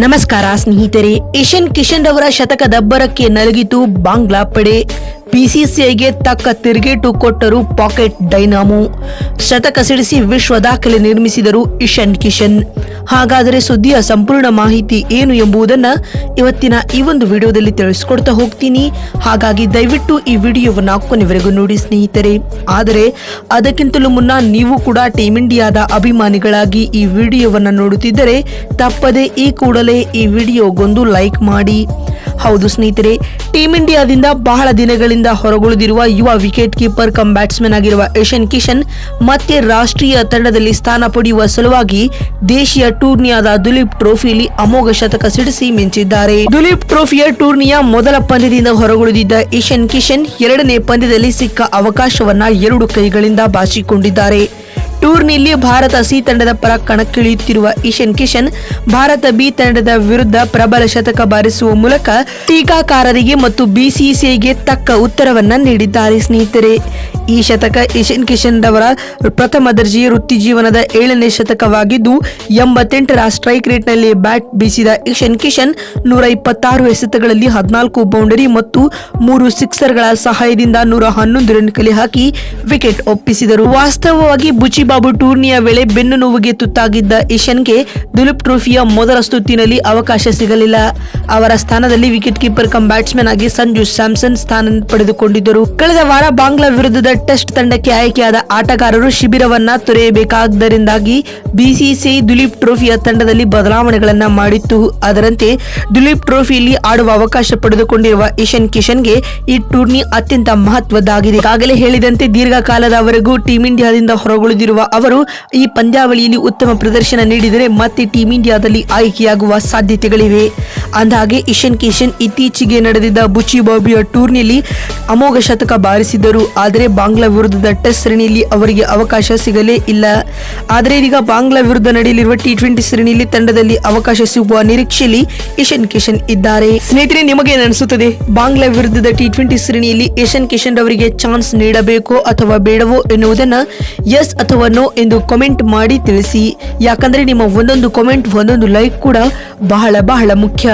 ನಮಸ್ಕಾರ ಸ್ನೇಹಿತರೆ, ಏಷ್ಯನ್ ಕಿಶನ್ ರವರ ಶತಕದ ದಬ್ಬರಕ್ಕೆ ನಲಗಿತು ಬಾಂಗ್ಲಾ ಪಡೆ. ಬಿಸಿಸಿಐಗೆ ತಕ್ಕ ತಿರುಗೇಟು ಕೊಟ್ಟರು ಪಾಕೆಟ್ ಡೈನಾಮೋ. ಶತಕ ಸಿಡಿಸಿ ವಿಶ್ವ ದಾಖಲೆ ನಿರ್ಮಿಸಿದರು ಇಶನ್ ಕಿಶನ್. ಹಾಗಾದರೆ ಸುದ್ದಿಯ ಸಂಪೂರ್ಣ ಮಾಹಿತಿ ಏನು ಎಂಬುದನ್ನು ಇವತ್ತಿನ ಈ ಒಂದು ವಿಡಿಯೋದಲ್ಲಿ ತಿಳಿಸ್ಕೊಡ್ತಾ ಹೋಗ್ತೀನಿ. ಹಾಗಾಗಿ ದಯವಿಟ್ಟು ಈ ವಿಡಿಯೋವನ್ನು ಕೊನೆವರೆಗೂ ನೋಡಿ ಸ್ನೇಹಿತರೆ. ಆದರೆ, ಅದಕ್ಕಿಂತಲೂ ಮುನ್ನ ನೀವು ಕೂಡ ಟೀಮ್ ಇಂಡಿಯಾದ ಅಭಿಮಾನಿಗಳಾಗಿ ಈ ವಿಡಿಯೋವನ್ನು ನೋಡುತ್ತಿದ್ದರೆ, ತಪ್ಪದೆ ಈ ಕೂಡಲೇ ಈ ವಿಡಿಯೋಗೊಂದು ಲೈಕ್ ಮಾಡಿ. ಹೌದು ಸ್ನೇಹಿತರೆ ಟೀಮ್ ಇಂಡಿಯಾದಿಂದ ಬಹಳ ದಿನಗಳಿಂದ ಹೊರಗುಳಿದಿರುವ ಯುವ ವಿಕೆಟ್ ಕೀಪರ್ ಕಮ್ ಬ್ಯಾಟ್ಸ್ಮನ್ ಆಗಿರುವ ಯಶನ್ ಕಿಶನ್ ಮತ್ತೆ ರಾಷ್ಟ್ರೀಯ ತಂಡದಲ್ಲಿ ಸ್ಥಾನ ಪಡೆಯುವ ಸಲುವಾಗಿ ದೇಶೀಯ ಟೂರ್ನಿಯಾದ ದುಲೀಪ್ ಟ್ರೋಫಿಯಲ್ಲಿ ಅಮೋಘ ಶತಕ ಸಿಡಿಸಿ ಮಿಂಚಿದ್ದಾರೆ. ದುಲೀಪ್ ಟ್ರೋಫಿಯ ಟೂರ್ನಿಯ ಮೊದಲ ಪಂದ್ಯದಿಂದ ಹೊರಗುಳಿದಿದ್ದ ಈಶನ್ ಕಿಶನ್ ಎರಡನೇ ಪಂದ್ಯದಲ್ಲಿ ಸಿಕ್ಕ ಅವಕಾಶವನ್ನ ಎರಡು ಕೈಗಳಿಂದ ಬಾಚಿಕೊಂಡಿದ್ದಾರೆ. ಟೂರ್ನಿಯಲ್ಲಿ ಭಾರತ ಸಿ ತಂಡದ ಪರ ಕಣಕ್ಕಿಳಿಯುತ್ತಿರುವ ಇಶನ್ ಕಿಶನ್, ಭಾರತ ಬಿ ತಂಡದ ವಿರುದ್ಧ ಪ್ರಬಲ ಶತಕ ಬಾರಿಸುವ ಮೂಲಕ ಟೀಕಾಕಾರರಿಗೆ ಮತ್ತು ಬಿಸಿಸಿಐಗೆ ತಕ್ಕ ಉತ್ತರವನ್ನ ನೀಡಿದ್ದಾರೆ ಸ್ನೇಹಿತರೆ. ಈ ಶತಕ ಇಶನ್ ಕಿಶನ್ ರವರ ಪ್ರಥಮ ದರ್ಜೆಯ ವೃತ್ತಿ ಜೀವನದ ಏಳನೇ ಶತಕವಾಗಿದ್ದು, ಎಂಬತ್ತೆಂಟರ ಸ್ಟ್ರೈಕ್ ರೇಟ್ನಲ್ಲಿ ಬ್ಯಾಟ್ ಬೀಸಿದ ಇಶನ್ ಕಿಶನ್ ನೂರ ಇಪ್ಪತ್ತಾರು ಎಸೆತಗಳಲ್ಲಿ ಹದಿನಾಲ್ಕು ಬೌಂಡರಿ ಮತ್ತು ಮೂರು ಸಿಕ್ಸರ್ಗಳ ಸಹಾಯದಿಂದ ನೂರ ಹನ್ನೊಂದು ರನ್ ಕಲೆ ಹಾಕಿ ವಿಕೆಟ್ ಒಪ್ಪಿಸಿದರು. ವಾಸ್ತವವಾಗಿ ಬುಚಿಬಾಬು ಟೂರ್ನಿಯ ವೇಳೆ ಬೆನ್ನು ನೋವಿಗೆ ತುತ್ತಾಗಿದ್ದ ಇಶನ್ಗೆ ದುಲೀಪ್ ಟ್ರೋಫಿಯ ಮೊದಲ ಸುತ್ತಿನಲ್ಲಿ ಅವಕಾಶ ಸಿಗಲಿಲ್ಲ. ಅವರ ಸ್ಥಾನದಲ್ಲಿ ವಿಕೆಟ್ ಕೀಪರ್ ಕಮ್ ಬ್ಯಾಟ್ಸ್ಮನ್ ಆಗಿ ಸಂಜು ಸ್ಯಾಮ್ಸನ್ ಸ್ಥಾನ ಪಡೆದುಕೊಂಡಿದ್ದರು. ಕಳೆದ ವಾರ ಬಾಂಗ್ಲಾ ವಿರುದ್ಧದ ಟೆಸ್ಟ್ ತಂಡಕ್ಕೆ ಆಯ್ಕೆಯಾದ ಆಟಗಾರರು ಶಿಬಿರವನ್ನ ತೊರೆಯಬೇಕಾದ್ದರಿಂದಾಗಿ ಬಿಸಿಸಿಐ ದುಲೀಪ್ ಟ್ರೋಫಿಯ ತಂಡದಲ್ಲಿ ಬದಲಾವಣೆಗಳನ್ನು ಮಾಡಿತ್ತು. ಅದರಂತೆ ದುಲೀಪ್ ಟ್ರೋಫಿಯಲ್ಲಿ ಆಡುವ ಅವಕಾಶ ಪಡೆದುಕೊಂಡಿರುವ ಇಶನ್ ಕಿಶನ್ಗೆ ಈ ಟೂರ್ನಿ ಅತ್ಯಂತ ಮಹತ್ವದ್ದಾಗಿದೆ. ಈಗಾಗಲೇ ಹೇಳಿದಂತೆ ದೀರ್ಘಕಾಲದವರೆಗೂ ಟೀಂ ಇಂಡಿಯಾದಿಂದ ಹೊರಗುಳಿದಿರುವ ಅವರು ಈ ಪಂದ್ಯಾವಳಿಯಲ್ಲಿ ಉತ್ತಮ ಪ್ರದರ್ಶನ ನೀಡಿದರೆ ಮತ್ತೆ ಟೀಂ ಇಂಡಿಯಾದಲ್ಲಿ ಆಯ್ಕೆಯಾಗುವ ಸಾಧ್ಯತೆಗಳಿವೆ. ಅಂದಹಾಗೆ ಇಶನ್ ಕಿಶನ್ ಇತ್ತೀಚೆಗೆ ನಡೆದಿದ್ದ ಬುಚಿ ಬಾಬಿಯ ಟೂರ್ನಿಯಲ್ಲಿ ಅಮೋಘ ಶತಕ ಬಾರಿಸಿದ್ದರು. ಆದರೆ ಬಾಂಗ್ಲಾ ವಿರುದ್ಧದ ಟೆಸ್ಟ್ ಸರಣಿಯಲ್ಲಿ ಅವರಿಗೆ ಅವಕಾಶ ಸಿಗಲೇ ಇಲ್ಲ. ಆದರೆ ಇದೀಗ ಬಾಂಗ್ಲಾ ವಿರುದ್ಧ ನಡೆಯಲಿರುವ ಟಿ ಟ್ವೆಂಟಿ ಸರಣಿಯಲ್ಲಿ ತಂಡದಲ್ಲಿ ಅವಕಾಶ ಸಿಗುವ ನಿರೀಕ್ಷೆಯಲ್ಲಿ ಇಶನ್ ಕಿಶನ್ ಇದ್ದಾರೆ. ಸ್ನೇಹಿತರೆ, ನಿಮಗೆ ಅನಿಸುತ್ತದೆ ಬಾಂಗ್ಲಾ ವಿರುದ್ಧದ ಟಿ ಟ್ವೆಂಟಿ ಸರಣಿಯಲ್ಲಿ ಇಶನ್ ಕಿಶನ್ ಅವರಿಗೆ ಚಾನ್ಸ್ ನೀಡಬೇಕೋ ಅಥವಾ ಬೇಡವೋ ಎನ್ನುವುದನ್ನು ಎಸ್ ಅಥವಾ ನೋ ಎಂದು ಕಾಮೆಂಟ್ ಮಾಡಿ ತಿಳಿಸಿ. ಯಾಕಂದ್ರೆ ನಿಮ್ಮ ಒಂದೊಂದು ಕಾಮೆಂಟ್ ಒಂದೊಂದು ಲೈಕ್ ಕೂಡ ಬಹಳ ಬಹಳ ಮುಖ್ಯ.